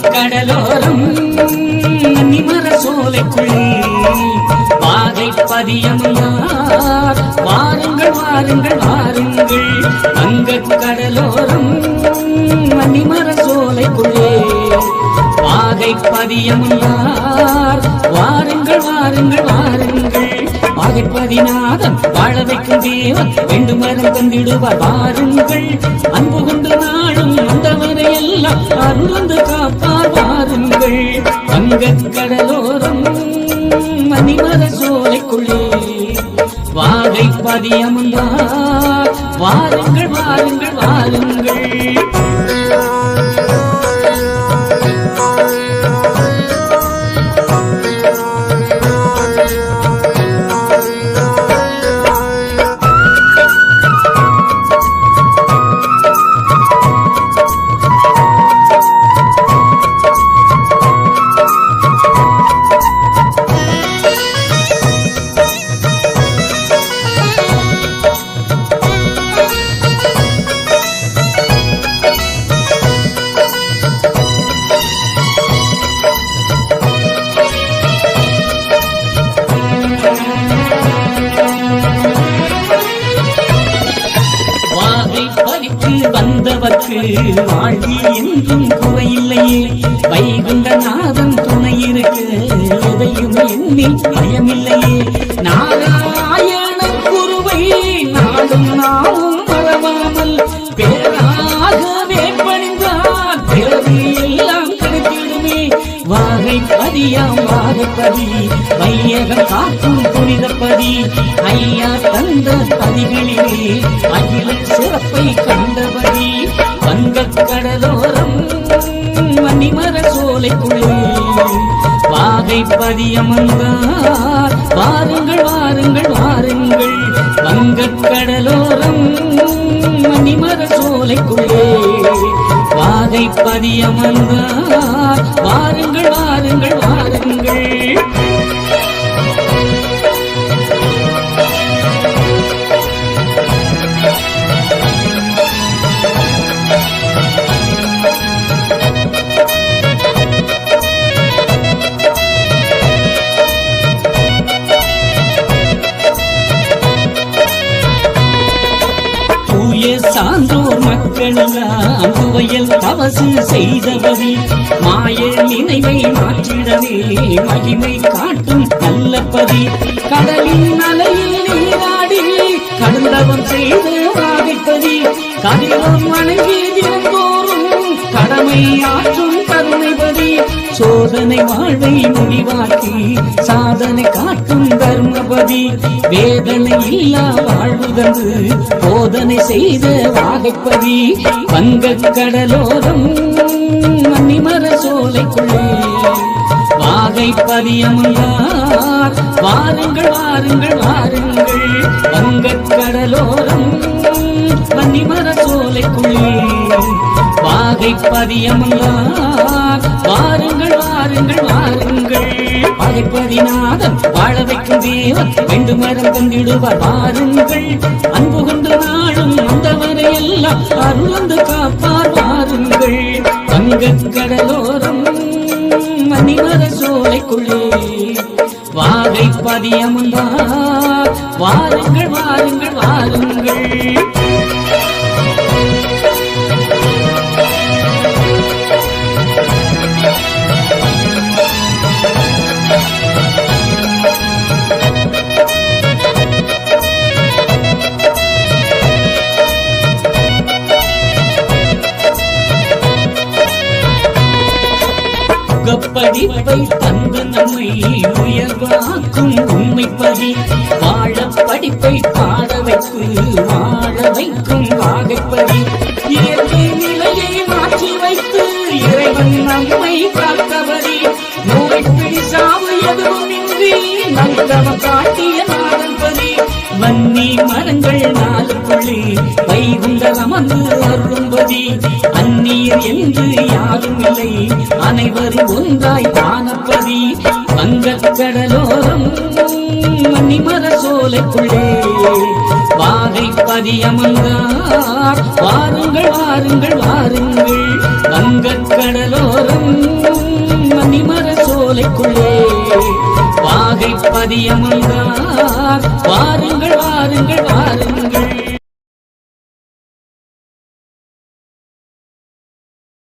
கடலோரம். நிமர சோலைக்குள்ளே பாதை பதியமுன்னார் வாருங்கள் வாருங்கள் வாருங்கள். அங்க கடலோரம் நிமர சோலைக்குள்ளே பாதை பதியமுன்னார் வாருங்கள் வாருங்கள் வாருங்கள். வாகை வாழ வைக்கும் தேவன் வேண்டும் மரம் தந்திடுவார். வாருங்கள் அன்பு கொண்டு நாளும் எல்லாம் அருளந்து காப்பார் வாருங்கள் அங்க கடலோரம் மணிமர சோலைக்குள்ளே. வாகை பதியமுன்னா வாருங்கள் வாருங்கள் வாருங்கள். பறித்து வந்தவர்க்கு வாழ்வி என்றும் குறையில்லையே வைகுண்டநாதன் துணை இருக்க எதையும் எண்ணி பயமில்லையே நான் வாகை பதியாம் வாகப்பதி வையகம் காக்கும் புனிதப்பதி. ஐயா தந்த பதிகளிலே அகில சிறப்பை கண்டபடி வங்கக் கடலோரம் மணிமர சோலைக்குள்ளே. வாகை பதியமந்தார் வாருங்கள் வாருங்கள் வாருங்கள். வாகை பதியமந்தார் வாருங்கள் வாருங்கள் வாருங்கள். சான்றோர் மக்களெல்லாம் துவையல் தவசு செய்தபடி மாய நினைவை மாற்றிடவே மகிமை காட்டும் நல்லபதி கடலின் அலையில் நீராடி கடந்தவன் செய்த வாகைப்பதி கதிரோன் வணங்கி தினந்தோறும் கடமை ஆற்றும் கருணைபதி சாதனை வாழ்வை முடிவாக்கி சாதனை காட்டும் தர்மபதி வேதனை இல்லா வாழ்வு தந்து போதனை செய்த வாகைப்பதி பங்க கடலோரம் மன்னிமர சோலைக்குள்ளே. வாகை பதியமுள்ளார் வாருங்கள் வாருங்கள் வாருங்கள் பங்க கடலோரம் மன்னிமர சோலைக்குள்ளே. வாகை பதியமுள்ளார் பகைப்பதிநாதன் வாழ வைக்கும் தேவன் வேண்டும் மரம் தந்திடுவார் பாருங்கள் அன்பு கொண்டு நாளும் வந்தவரை எல்லாம் அருளந்து காப்பார். பாருங்கள் தங்க கடலோரம் மணிமர சோலைக்குள்ளே வாகை பதியமுந்தார். வாருங்கள் வாருங்கள் வாருங்கள். புகப்படிப்பை தந்து நம்மை உயர்வாக்கும் உண்மை பதி வாழ படிப்பை பாட வைத்து வாழ வைக்கும் வாகைப்பதி இயற்கை நிலையை மாற்றி வைத்து இறைவன் நம்மை காத்தபடி நோய் பிடி சாவு எதுவும் இன்றி நந்தவ காட்டிய நாதன்பதி வன்னி மரங்கள் நாளுக்குள்ளே வைகுண்ட அமர்ந்து அருளும்பதி அந்நீர் என்று யாரும் இல்லை. அனைவரும் ஒன்றாய் காணப்பதி வங்கக் மன்னி மர சோலைக்குள்ளே வாகை பதியமந்தார் வாருங்கள் வாருங்கள் வாருங்கள் வங்கக் வாகை வாருங்கள் வாருங்கள் வாருங்கள்.